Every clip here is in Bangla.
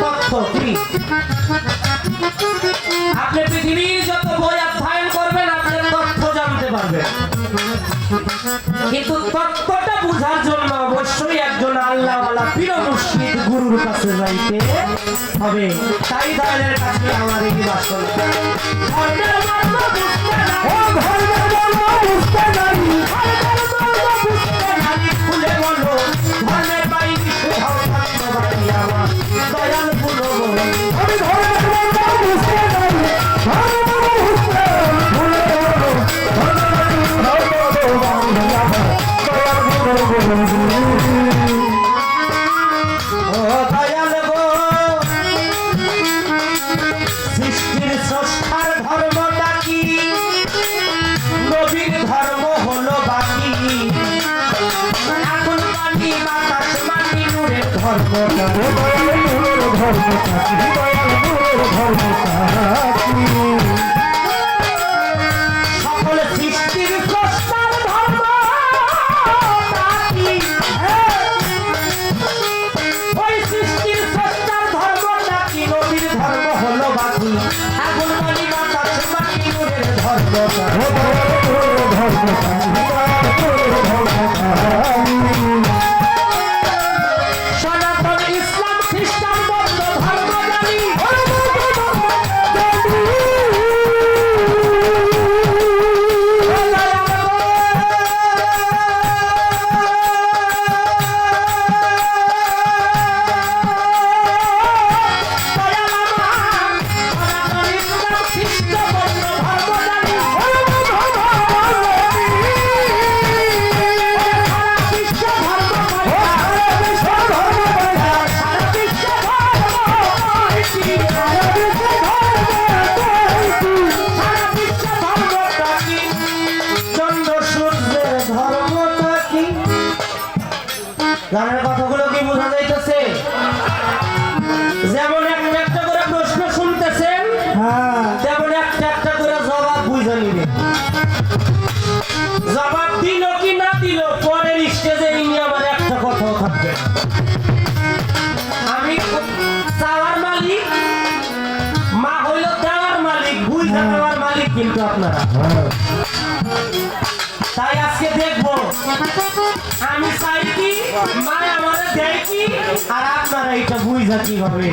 তথ্য কি? করবেন আপনার জানতে পারবেন। কিন্তু তত্ত্বটা বোঝার জন্য অবশ্যই একজন আল্লাহওয়ালা পীর মুর্শিদ গুরুর কাছে যাইতে হবে। তাই দয়ালের কাছে আমার এই বাসনা। ধর্ম দয়াল মোর ধর্ম কাকি দয়াল মোর ধর্ম কাকি কিন্তু আপনারা। তাই আজকে দেখব, আমি চাই কি মানে আমাদের দেয় কি, আর আপনারা এটা বুঝা কীভাবে?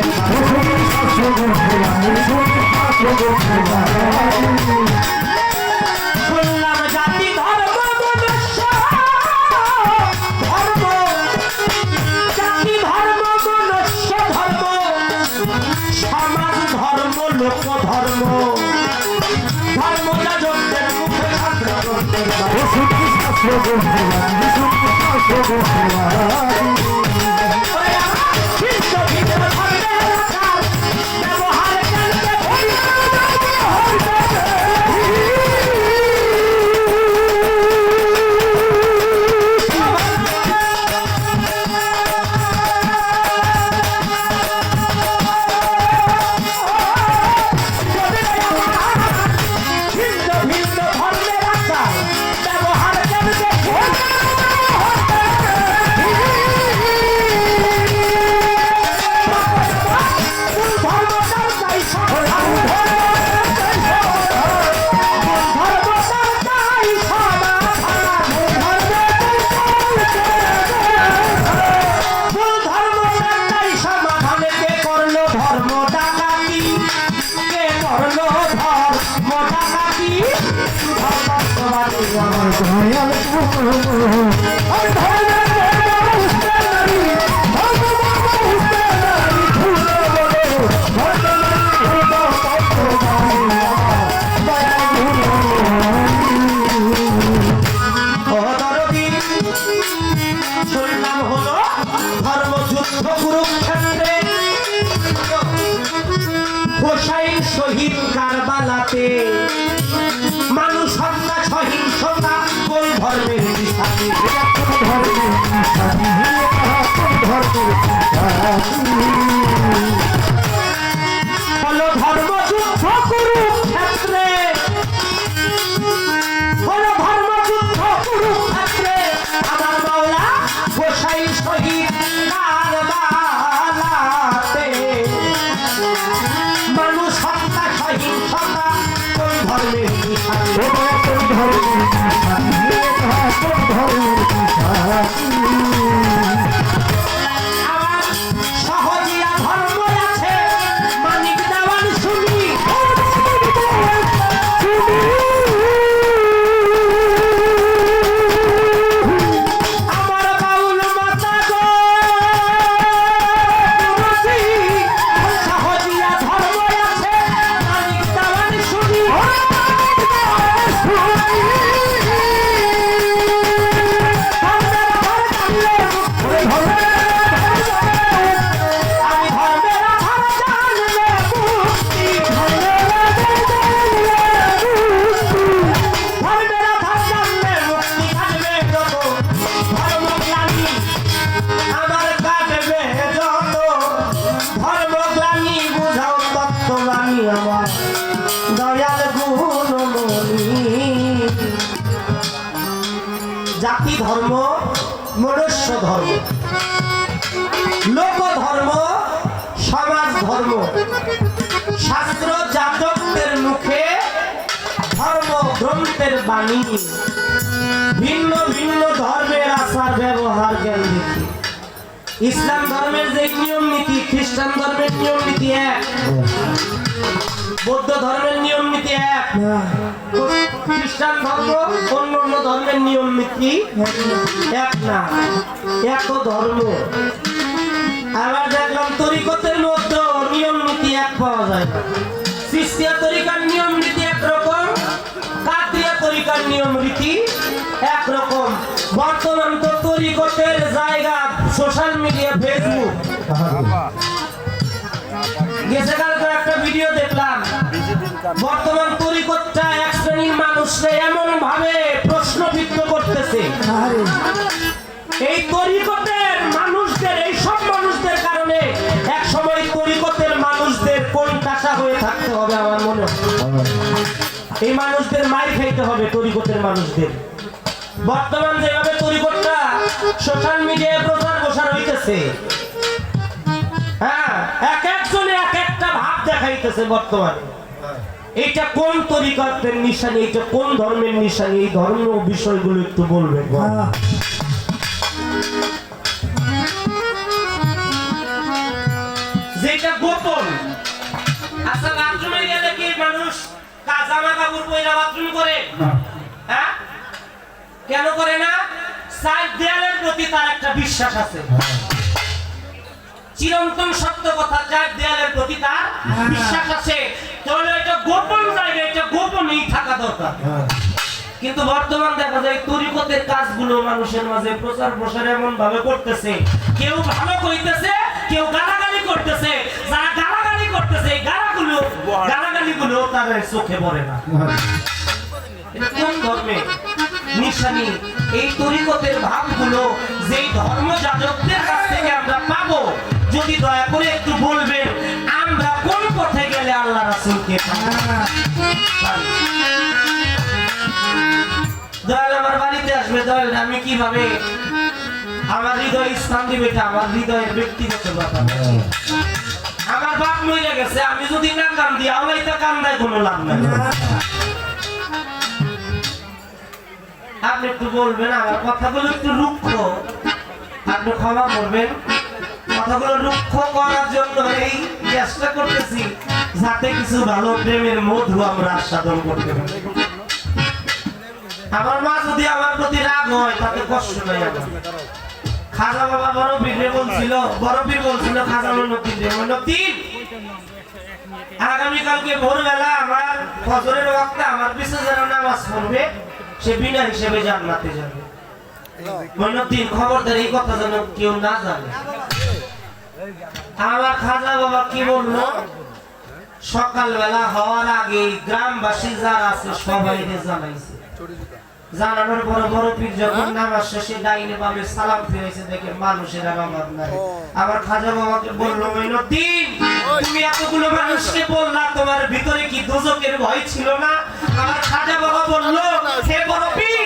Yo confío, yo confío, yo confío, আমি ধরে দয়াল জাতি ধর্ম, মনুষ্য ধর্ম, লোক ধর্ম, সমাজ ধর্ম, শাস্ত্র জাতকদের মুখে ধর্ম গ্রন্থের বাণী। ভিন্ন ভিন্ন ধর্মের আচার ব্যবহার জ্ঞান দেখি ইসলাম ধর্মের যে নিয়ম নীতি, খ্রিস্টান ধর্মের নিয়ম নীতি এক, বৌদ্ধ ধর্মের নিয়ম নীতি এক, খ্রিস্টান ধর্ম অন্য অন্য ধর্মের নিয়ম নীতি এক না। এক ধর্ম। আবার দেখলাম তরিকতের মধ্যে নিয়ম নীতি এক পাওয়া যায়। সিস্তিয়া তরিকার নিয়ম নীতি একরকম, কাতিয়া তরিকার নিয়ম রীতি একরকম। এই মানুষদের মাইর খাইতে হবে তরিকতের মানুষদের। বর্তমান যেভাবে তরিকতটা সোশ্যাল মিডিয়ায় প্রচার প্রসার হইতেছে হ্যাঁ এক একজনে এক একটা ভাব দেখাইতেছে বর্তমানে। এইটা কোন তরিকতের নিশানি? এইটা কোন ধর্মের নিশানি? এই ধর্ম বিষয়গুলো একটু বলবেন। যেটা গোপন। আচ্ছা বাথরুমে গেলে কি মানুষ জামা কাপড় পয়লা বাথরুম করে? হ্যাঁ? কেন করে না? সাইড দেয়ালের প্রতি তার একটা বিশ্বাস আছে। চিরন্তন সত্য কথা যার দেয়ালের প্রতি তার বিশ্বাস আছে। তাহলে এটা গোপন জায়গা এটা গোপনই থাকা দরকার। কিন্তু বর্তমান দেখা যায় তরিকতের কাজগুলো মানুষের মাঝে প্রচার প্রসার এমন ভাবে করতেছে। কেউ ভালো কইতেছে কেউ গালাগালি করতেছে। যারা গালাগালি করতেছে গালাগুলো গালাগালি গুলো তাদের চোখে পড়ে না। কোন ধর্মে? নিশানি এই তরিকতের ভাবগুলো যেই ধর্ম যাজকদের কাছ থেকে আমরা পাবো যদি দয়া করে একটু বলবেন আমরা কোন পথে গেলে আল্লাহ রাসূলকে? দয়াল আমার বাড়িতে আসবে, দয়াল, আমি কীভাবে আমার হৃদয় স্থান দিবে আমার হৃদয়ের ব্যক্তিগত ব্যাপার। আমার বাপ মরে গেছে, আমি যদি না কান দিই আমার এটা কান্দায় কোনো লাভ নাই। আপনি একটু বলবেন, আমার কথাগুলো একটু রুক্ষ। আপনি ক্ষমা করবেন। কথাগুলো রুক্ষ করার জন্য এই চেষ্টা করতেছি যাতে কিছু ভালো প্রেমের মধু আমরা আস্বাদন করতে পারি। আমার মা যদি আমার প্রতি রাগ হয়, তাতে কষ্ট নাই আমার। খাজা বাবা বড় পীরে বলছিল, বড় পীর বলছিল, খাজা মনতিন রে। মনতিন আগামীকালকে ভোরবেলা আমার ফজরের ওয়াক্তে আমার পিছনে যারা নামাজ পড়বে, সে বিনা হিসেবে জান্নাতে যাবে। মনতিন খবরদার, এই কথা যেন কেউ না জানে। আমার খাজা বাবা কি বলল সকালবেলা হওয়ার আগে গ্রামবাসী যারা আছে সবাই জানাইছে জানানোর পরে বড় পীর যখন নামাজ শেষে ডাইনে বামে সালাম ফিরেছে দেখে মানুষের নামাজ নাই আমার খাজা বাবাকে বলল মইনুদ্দিন তুমি এতগুলো মানুষকে বললা তোমার ভিতরে কি দুজকের ভয় ছিল না আমার খাজা বাবা বলল হে বড় পীর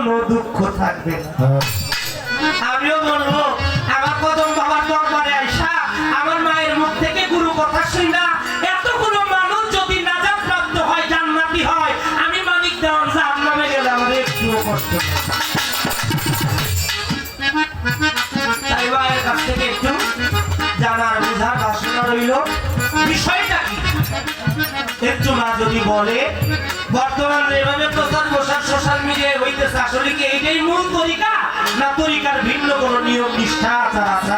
কোনো দুঃখ থাকবে আমিও বলব, আমার কদম বাবার দরবারে আইসা, আমার মায়ের মুখ থেকে গুরু কথা শুনা এতগুলো মানুষ যদি নাজাত প্রাপ্ত জান্নাতি আমি মালিক দেওয়ার জাহান্নামে গেলে আমার একটুও কষ্ট তাই মায়ের কাছ থেকে একটু জানার বোঝার বাসনা রইল। বিষয়টা কি? একটু মা যদি বলে, বর্তমান এভাবে প্রচার তরিকা না তরিকার ভিন্ন কোন নিয়ম নিষ্ঠা আচার আচার